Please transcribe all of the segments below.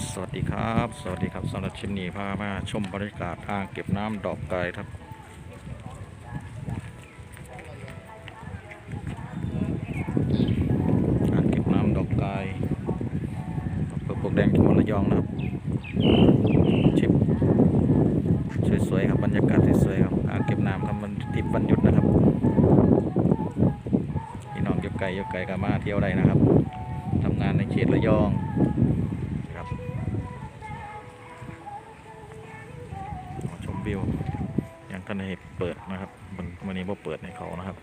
สวัสดีครับ สวัสดีครับสำหรับชิมนี้พามาชมบรรยากาศอ่างเก็บน้ำดอกไก่ครับ อ่างเก็บน้ำดอกไก่อำเภอปลวกแดงจังหวัดระยองนะครับชิมสวยๆครับบรรยากาศสวยๆครับอ่างเก็บน้ำครับมันทิพย์วันหยุดนะครับพี่น้องเก็บไก่เก็บไก่ก็มาเที่ยวได้นะครับทำงานในเขตระยอง ชมวิวยังท่านให้เปิดนะครับมันวันนี้บ่าเปิดในเขานะครับ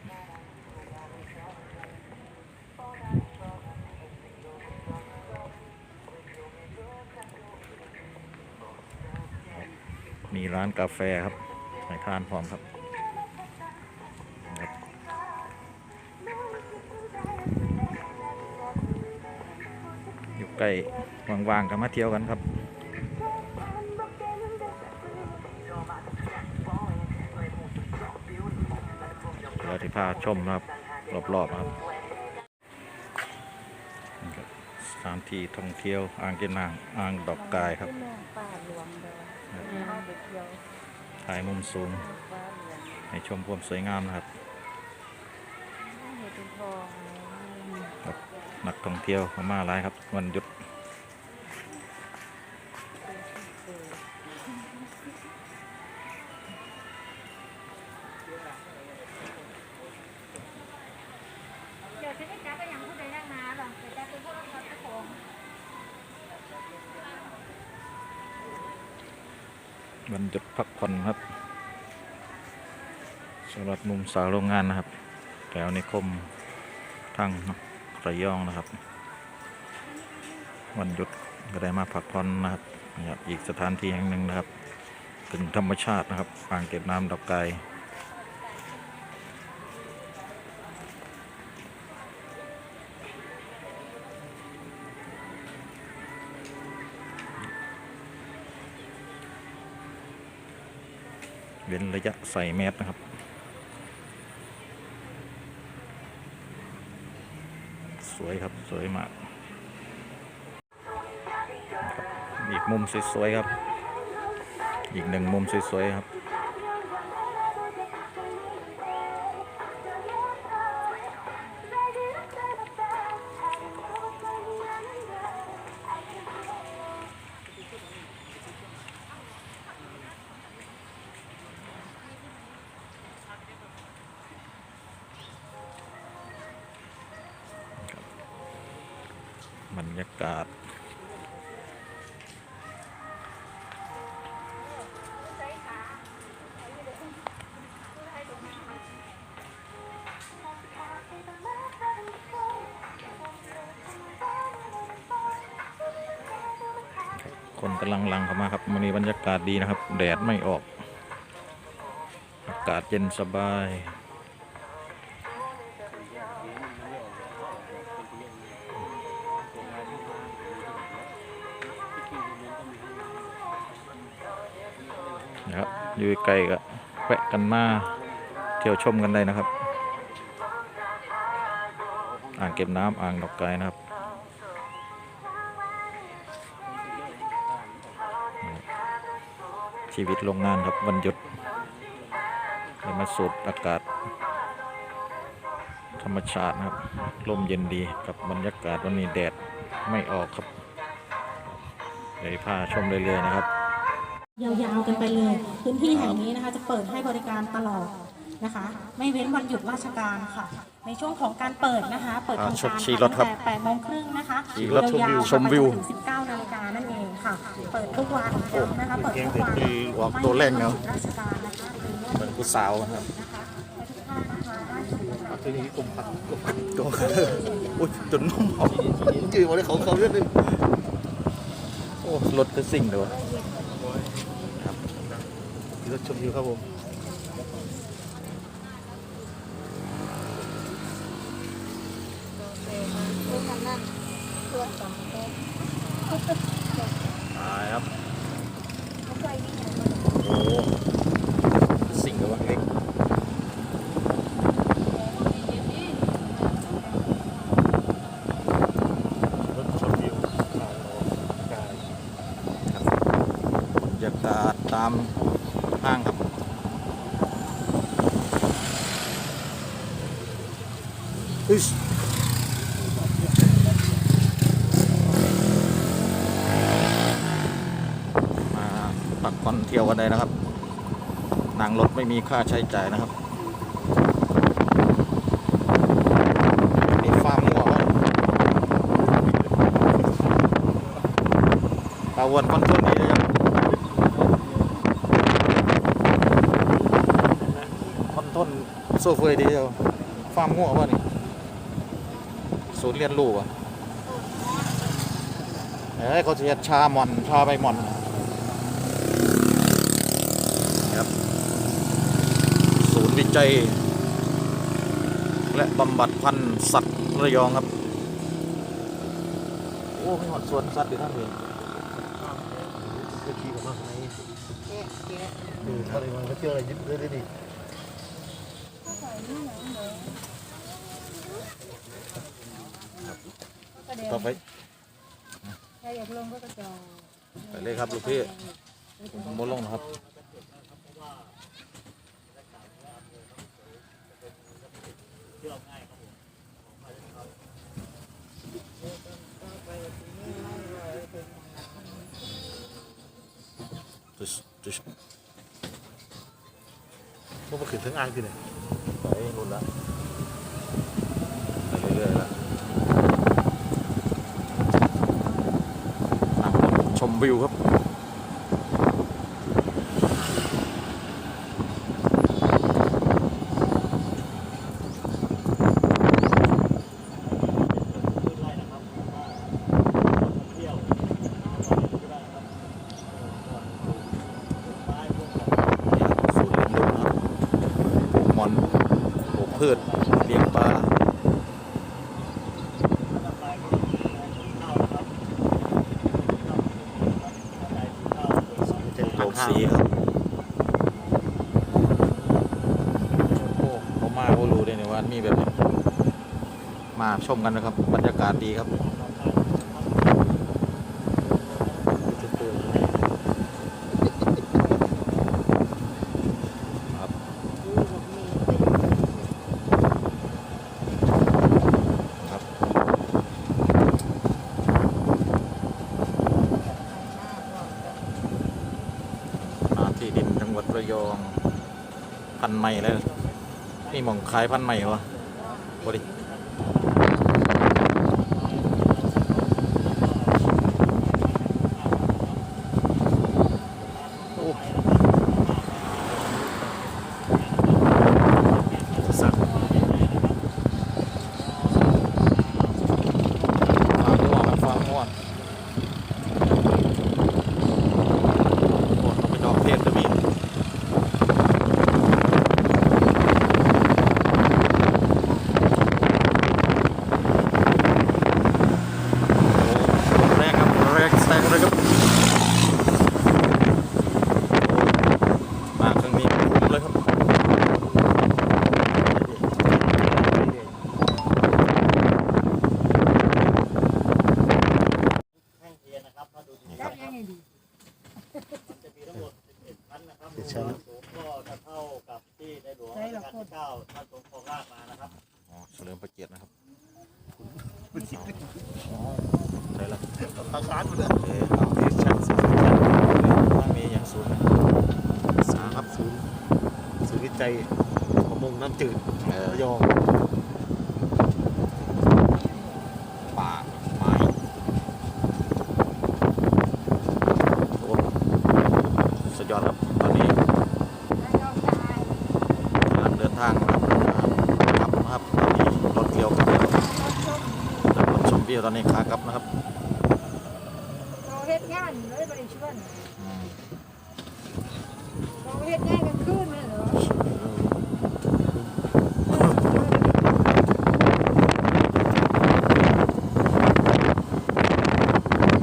มีร้านกาแฟครับให้ทานพร้อมครับอยู่ใกล้ว่างๆก็มาเที่ยวกันครับาที่พาชมนะครับ รอบๆครับสถานที่ท่องเที่ยวอ่างเก็บน้ำอ่างดอกกายครับป่าหลวงเด้อเข้าไปเที่ยวถ่ายมุมสูง ให้ชมความสวยงามนะครับหนักท่องเที่ยวเข้ามาหลายครับ วันหยุดันครับสำหรับมุมสาวโรงงานนะครับ แถวนิคมทั้งระยองนะครับ วันหยุดก็ได้มาพักผ่อนนะครับนี่ครับ อีกสถานที่แห่งหนึ่งนะครับ เป็นธรรมชาตินะครับอ่างเก็บน้ำดอกไก่ เว้นระยะใส่แมสนะครับ สวยครับสวยมากอีกมุมสวยๆครับ อีกหนึ่งมุมสวยๆครับ บรรยากาศ คนกำลังหลังเข้ามาครับวันนี้บรรยากาศดีนะครับ แดดไม่ออก อากาศเย็นสบาย อยู่ใกล้ก็แวะกันมาเที่ยวชมกันได้นะครับ อ่างเก็บน้ำอ่างดอกไก่นะครับชีวิตโรงงานครับวันหยุดได้มาสูดอากาศ ธรรมชาตินะครับลมเย็นดีกับบรรยากาศวันนี้แดดไม่ออกครับเดี๋ยวพาชมเรื่อยๆนะครับ ยาวๆกันไปเลย พื้นที่แห่งนี้นะคะ จะเปิดให้บริการตลอดนะคะ ไม่เว้นวันหยุดราชการค่ะ ในช่วงของการเปิดนะคะ เปิดทำอ่าการชี้รถครับตั้งแต่8โมงครึ่งนะคะชี้รถชมวิวยาๆชมวิวไปจนถึง19นาฬิกานั่นเองค่ะ เปิดทุกวันนะคะ เปิดทุกวันเกมคือออกตัวแรกเนอะไม่ว้นวันหยุดราชการนะคะหรือว่าเหมือนผู้สาวนะครับตัวนี้กลมพักกลมพักตัวโอ้ยจนนุ่มหอมจืดวันนี้เขาเขาเลือดเลยโอ้รถก็สิ่งเลยวะ รถชมวิวครับผมลูกนั่นตรวจกับแม่ตายครับเขาเคยมีอย่างโอ้สิ่งเลยวะเล็กรถชมวิวอ่างดอกกายากาศตาม ห้างครับอุ๊ยมาพักผ่อนเที่ยวกันได้นะครับนั่งรถไม่มีค่าใช้จ่ายนะครับมีฟาร์มงัววะปลาวนคอนโทนดีเลยครับคอนโทน โซเฟอร์ดีเดียวฟาร์มงัววะนี่ศูนย์เรียนรู้อะเอ้ยเขาจะชาหมอนชาใบหมอนครับศูนย์วิจัย และบำบัดพันธุ์สัตว์ระยองครับ โอ้ไม่หอดสวนสัตว์ดีท่านเลยก็ขี่กับมาข้างในเออถ้าอะไรมันก็เจออะไรยึดเลยดิ ต่อไปถ้าอยากลงก็กระจอกไปเลยครับลูกพี่ผมบนลงนะครับจุดจุดมันขึ้นทั้งอ่างที่ไหน ไปรุ่นละไปเรื่อยๆละชมวิวครับ สูตรเลี้ยงลูกนะครับปลูกหมอนปลูกพืชเลี้ยงปลา มันจะ ปลู ทาง ก ข้าว สีครับโอ้ผมมา ก็รู้เลยเนี่ยว่ามีแบบนี้มาชมกันนะครับ บรรยากาศดีครับมาที่ดินจังหวัดระยองพันไม้แล้ว นี่หมองขายพันใหม้วะบดิโอ้ สัก ฟาร์มง่วงครับฟาร์มง่วงโอ้ต้องไปดอกเทศก็มีโอ้แรกครับแรกแซงเลยครับโอ้มาครั้งนี้คุ้มเลยครับ รับยังไงดี ติดชั้น ใช่หรอกคน อ๋อเฉลิมพระเกียรตินะครับอ๋อใช่ละ ทางร้านหมดเลย โอเคเอาที่ชั้นสามถ้ามีอย่างสูงนะ สาครับศูนย์ศูนย์วิจัยประมงน้ำจืด เออ ระ ยองป่าไม้สุดยอดครับ ตอนนี้แล้วยอมตายกำลังเดินทางนะครับครับนะครับตอนนี้รถเกี่ยวกับรถชมรถชมวิวตอนนี้ขากลับนะครับ เราเฮ็ดงานเลยบริชวน อืม เราเฮ็ดงานกันคืนเลยเหรอ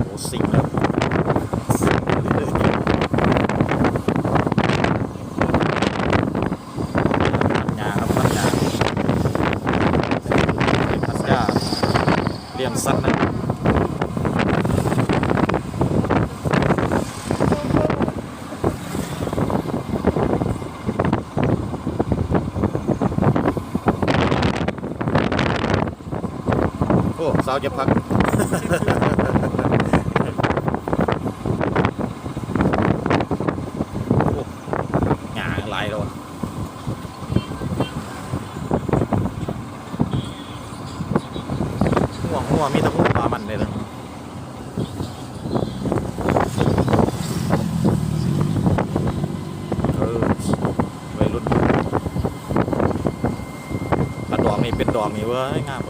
โอ้สิงแล้วงาครับพันยาพันยาเลี้ยงสัตว์นะ สาวเก็บพัก หงาลายแล้วห่วงห่วงมีตะห่ปลามันเลยนะเออวัยรุ่นปลาดอกนี่เป็นดอกนี่เว้ยงาม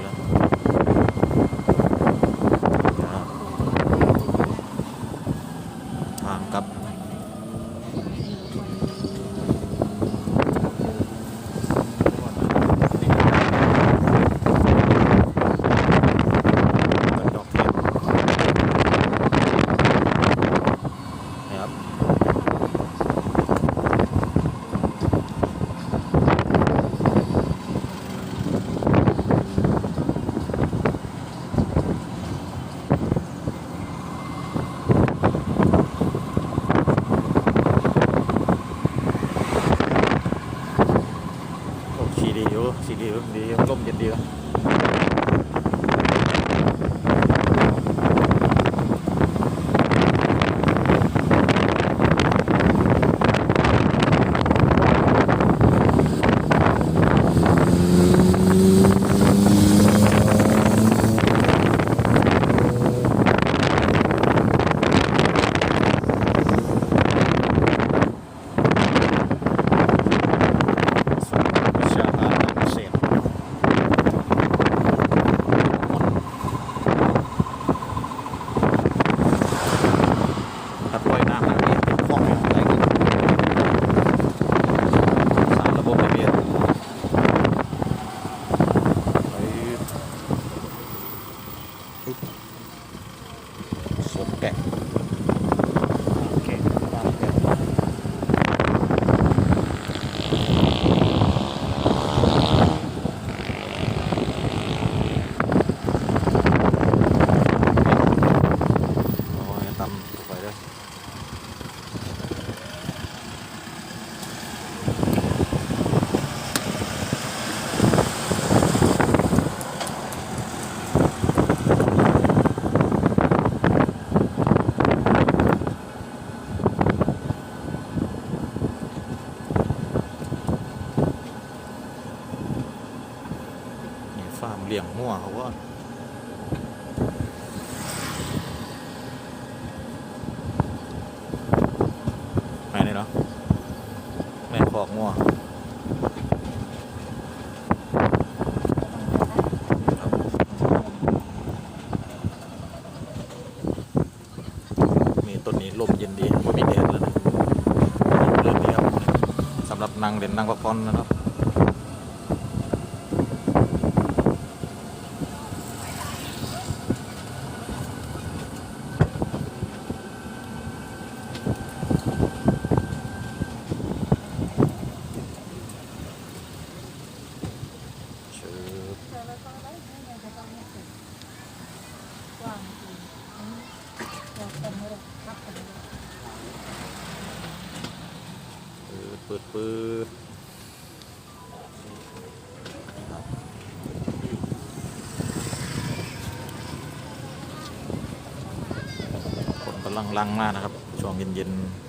นี่ฟาร์มเลี้ยงหัวเขาว่าไปเลยเนาะแม่ขอกงัวมีต้นนี้ลมเย็นดีว่มีแดดแล้วนะเริ่มดีครับสำหรับนั่งเล่นนั่งพักผ่อนนะครับ ชึบ เจอแล้วก็ได้ไม่ไงจะต้องเนี่ยกว้างจริงอันนี้เดี๋ยวเป็นไม่ได้รับเป็นไม่ได้ปืดปืดคนกำลังลังมากนะครับ ช่วงเย็นๆ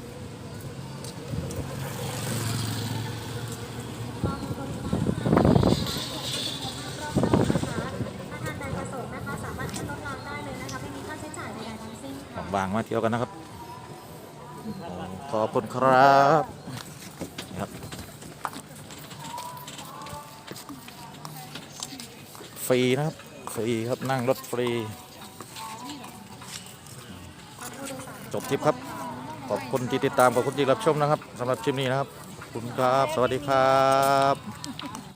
บางมาเที่ยวกันนะครับ ขอบคุณครับครับ ฟรีนะครับ ฟรีครับนั่งรถฟรี จบทริปครับ ขอบคุณที่ติดตามขอบคุณที่รับชมนะครับสำหรับคลิปนี้นะครับขอบคุณครับ สวัสดีครับ